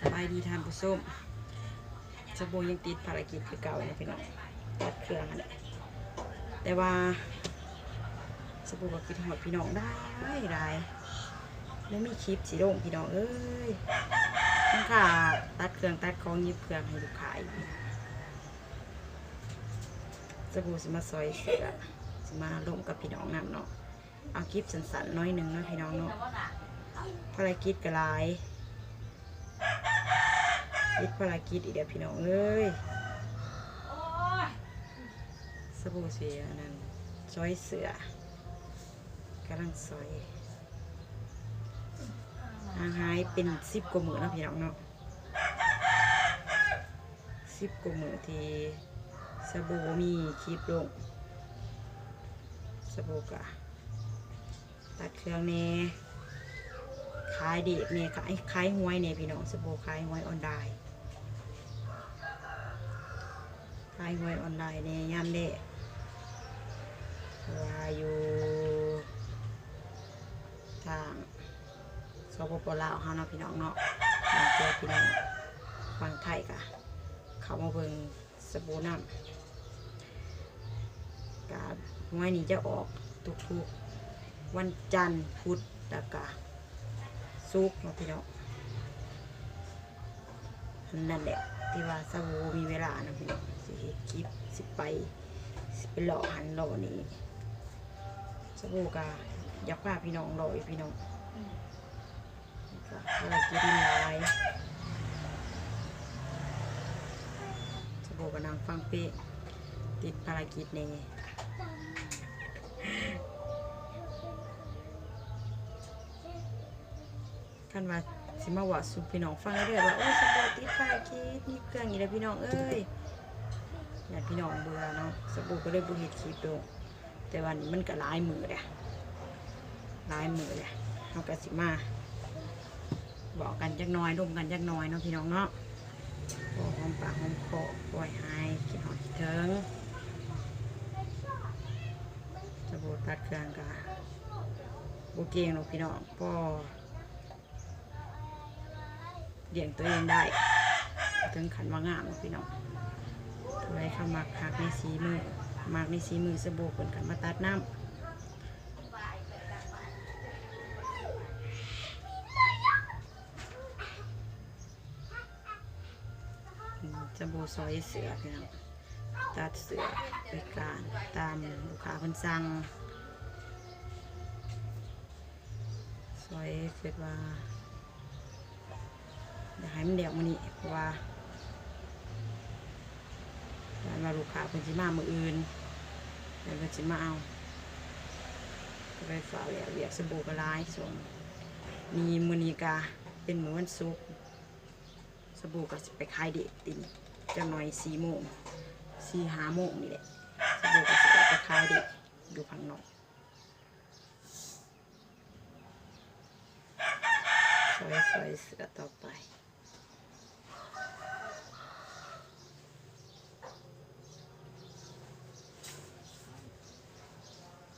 สบายดีทานผู้ชมสบู่ยังติดภารกิจคือเก่านะพี่น้องตัดเครื่องนั่นแหละแต่ว่าสบู่ก็คิดหอดพี่น้องได้ได้แล้วมีคลิปสีโด่งพี่น้องเอ้ยต้องค่ะตัดเครื่องตัดของยิบเครื่องให้ลูกค้าอีกสบู่สิมาซอยเสือสิมาลงกับพี่น้องนั่นเนาะเอาคลิปสั้นๆน้อยหนึ่งนะพี่น้องเนาะภารกิจกระลา ยคิดภารกิจอีกเดียวพี่น้องเอ้ยสบู่เสียนนั้นซอยเสือกำลังซอยหาหายเป็นสิบกว่ามื่นะพี่น้องเนาะสิบกว่ามื่นที่สบู่มีคลิปลงสบู่กะตัดเครื่องเน่ขายด็กเนี่ยขายขายหวยเนี่ยพี่น้องสบู่ขายหวยออนไลน์ายหวยออนไลน์เนี่ยยามเด็กว่าอยู่ทางสปปลาวเฮาเนาะพี่น้องเนาะบางเจอพี่น้องฟังไทยกะเขามาเบิ่งสบู่น้ำกาหวยนี้จะออกทุกๆวันจันทร์พุธแล้วก็ศุกเนาะพี่น้องนั่นแหละ ที่ว่าสบูมีเวลานะพี่น้องสิเฮ็ดคลิปสิไปสิไปหล่อหันหล่อนี้สบูกะอยากพาพี่น้องหล่อพี่น้องก็อะไรกินหลายสบู่กำลังฟังเป๊ะติดภารกิจในคันว่าสิมาว่าสุพี่น้องฟังเรื่อยว่าโอ้สบู่ติดภ เครื่องอยู่แล้วพี่น้องเอ้ยญาติพี่น้องเบื่อเนาะสบู่ก็เลยบุเฮ็ดคลิปลงแต่วันมันก็ลายมือเลยลายมือเลยเราก็สิมาบอกกันจักน้อยร่วมกันจักน้อยเนาะพี่น้องเนาะพอหอมปากหอมคอปล่อยหายคิดหอดคิดถึงสบู่ตัดเครื่องกะบุเกงเนาะพี่น้องพ่อเลี้ยงตัวเองได้ ถึงขันว่างามพี่น้องไว้เข้ามักหักในสีมือมักในสีมือสบู่คนกันมาตัดน้ำอืมสบู่ซอยเสือพี่น้องตัดเสือไปการตามลูกค้าเพิ่นสั่งซอยเกิดว่าอยากให้มันเดี่ยวมันนี่เพราะว่า การมาลูกค้าเป็นสิมามืออื่นเดี๋ยวเป็นสิมาเอาไปฝาเรียกเรียกสบู่กระลายส่งมีมือนีกาเป็นมือวันศุกสบู่ก็ไปขายเด็กตินจะหน่อยสี่โมงสี่ห้าโมงนี่แหละสบู่ก็ไปขายเด็กอยู่ข้างนอกซอยซอยเสือต่อไป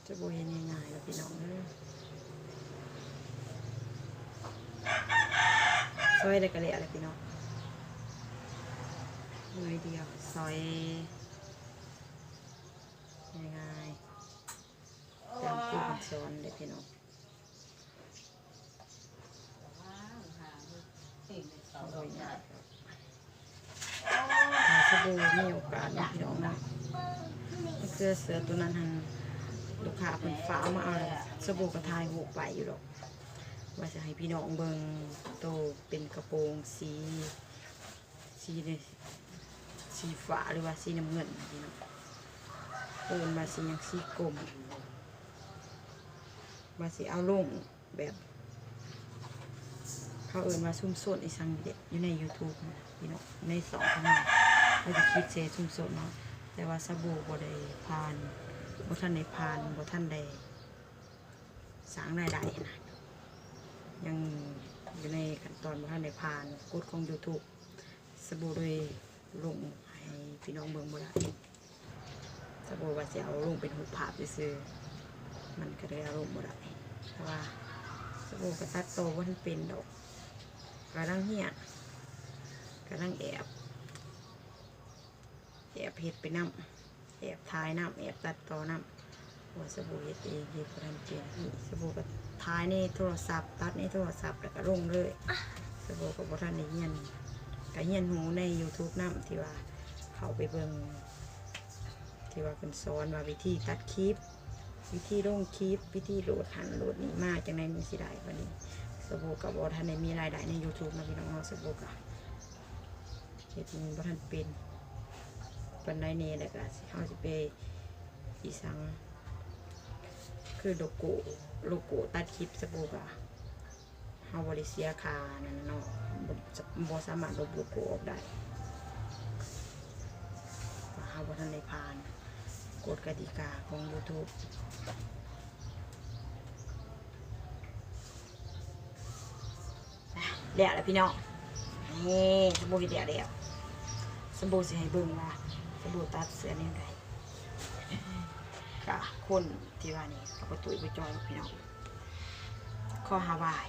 จะโบเห็นง่ายๆแล้วพี่น้องเอ้ยซอยได้กระเละอะไรพี่น้องมือเดียวซอยง่ายๆตามที่มันสอนเลยพี่น้องซอยง่ายถ้าสบู่มีโอกาสนะพี่น้องนะเสื้อเสือตัวนั้นหัน ลูกค้าเพิ่นฟ้ามาเอาสบู่กระทายหูไปอยู่ดอกว่าจะให้พี่น้องเบิงโตเป็นกระโปรงสีสีเนี่ยสีฟ้าหรือว่าสีน้ำเงินพี่น้องเอินมาสีอย่างสีกลมว่าสีเอาลงแบบเขาเอินมาซุ่มโซนอีสังเด็กอยู่ใน YouTube พี่น้องในสองข้างหน้าเราจะคิดเซซุ่มโซนเนาะแต่ว่าสบู่บ่ได้ผ่าน บท่านได้ผ่านบท่านได้สางรายได้นะยังอยู่ในขั้นตอนบท่านได้ผ่านกฎของ YouTube สบู่โดยลงให้พี่น้องเบิ่งบ่ได้สบู่ว่าสิเอาลงเป็นรูปภาพซื่อมันก็เลยเอาลงบ่ได้เพราะว่าสบู่ก็ตัดโตบ่ทันเป็นดอกกำลังเหี่ยกำลังแอบแอบเฮ็ดไปน้ำ แอบทายน้ำแอบตัดต่อน้ำว่าสบู่เฮ็ดเองเฮ็ดบ่ทันเจนนี่สบู่ก็ทายในโทรศัพท์ ตัดในโทรศัพท์แล้วก็ลงเลยสบู่ก็บ่ทันได้เฮียนก็เฮียนหูใน YouTube น้ำที่ว่าเขาไปเบิ่งที่ว่าเพิ่นสอนว่าวิธีตัดคลิป วิธีลงคลิป วิธีโหลดหันโหลดนี่มากจังได๋มันสิได้บัดนี้สบู่กับบ่ทันได้มีรายได้ใน YouTube นะพี่น้องเนาสบู่กับเฮ็ดมันบ่ทันเป็น ปานใดนี่แหละก็สิเฮาสิไปอีสัง คือโลโก้โลโก้ตัดคลิปสบู่ก็เฮาบ่ได้เสียคานั่นเนาะบบ่สามารถลบโลโก้ออกได้เพราะเฮาบ่ทันได้ผ่านกฎกติกาของ YouTube แล้วแหละพี่น้องนี่สบู่เฮ็ดแล้วแล้วสบู่สิให้เบิ่งว่า สบู่ตัดเสื้อแนวใดกะคนที่ว่านี่กับประตูไปจอยพี่น้องข้อฮาวาย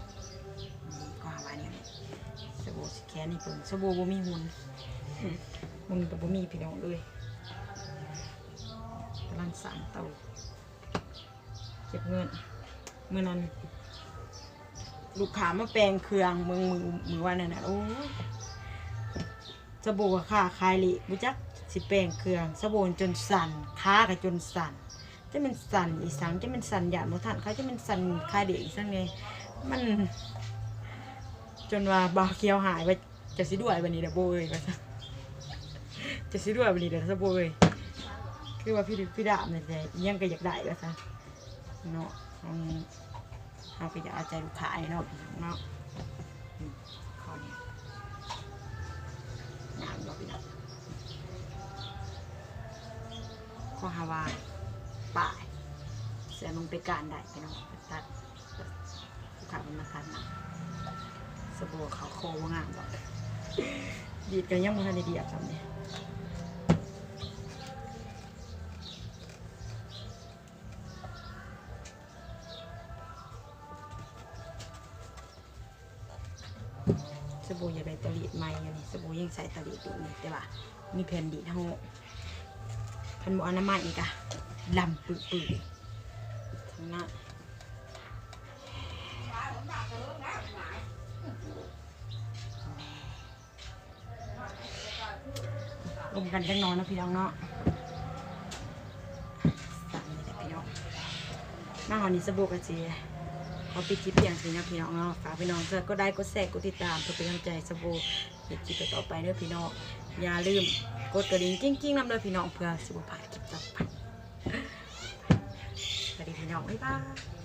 นี่ข้อฮาวายนี่สบู่สิแค่นี้เพิ่งสบู่บ่มีหุ่นหุ่นก็บ่มีพี่น้องเลยกำลังสร้างเตาเก็บเงินเมื้อนั้น ลูกค้ามาแปลงเครื่องมือมือมือวันนั้นนะโอ้ยสบู่กับค่าขายลิบุจัก สิแปลงเครื่องสบู่จนสั่นค้ากับจนสั่นจะเป็นสั่นอีสังจะเป็นสั่นหยาดมุทันเขาจะเป็นสั่นคายเด็กอีสังไงมัน จนว่าบาเคียวหายไปจะสิด้วยวันนี้เด้อโบยว่าซะจะสิด้วยวันนี้เด้อสบู่เอ้ยคือว่าพี่พี่ดาบเนี่ยแต่ยังก็อยากได้ว่าซะเนาะอืมเราไปจะเอาใจลูกค้าให้เนาะเนาะข้อนี้งามเนาพี่น้อง ข้อฮาวาป่ายเสือลงไปการได้พี่น้องไปตัดลูกค้ามันมาตัดมาสบู่เขาโคว่างามหรอกดีดกันยังมันทันได้ดีอะจำเนี่ยสบู่อย่าได้ตะลีดใหม่อยู่นี่สบู่ยังใส่ตะลีดอยู่นี่แต่ว่ามีแผ่นดีดเฮา แผ่นบ่อนามัยอีกอะลำปึกปึกทั้งนั้นลมกันจังนอนนะพี่น้องเนาะสั่งเลยแหละพี่น้องมาหอนี้สบู่กระเจียขอปิดคลิปเพียงเท่านี้นะพี่น้องเนาะ ฝากพี่น้องเจอก็ได้กดแชร์กดติดตามเพื่อเป็นกำลังใจสบู่เห็ดคลิปต่อไปเด้อพี่น้อง อย่าลืมกดกระดิ่งกิ้งๆนำเลยพี่น้องเพื่อสบู่ผ่าพคลิปต่อไปสวัสดีพี่น้องบ๊ายบาย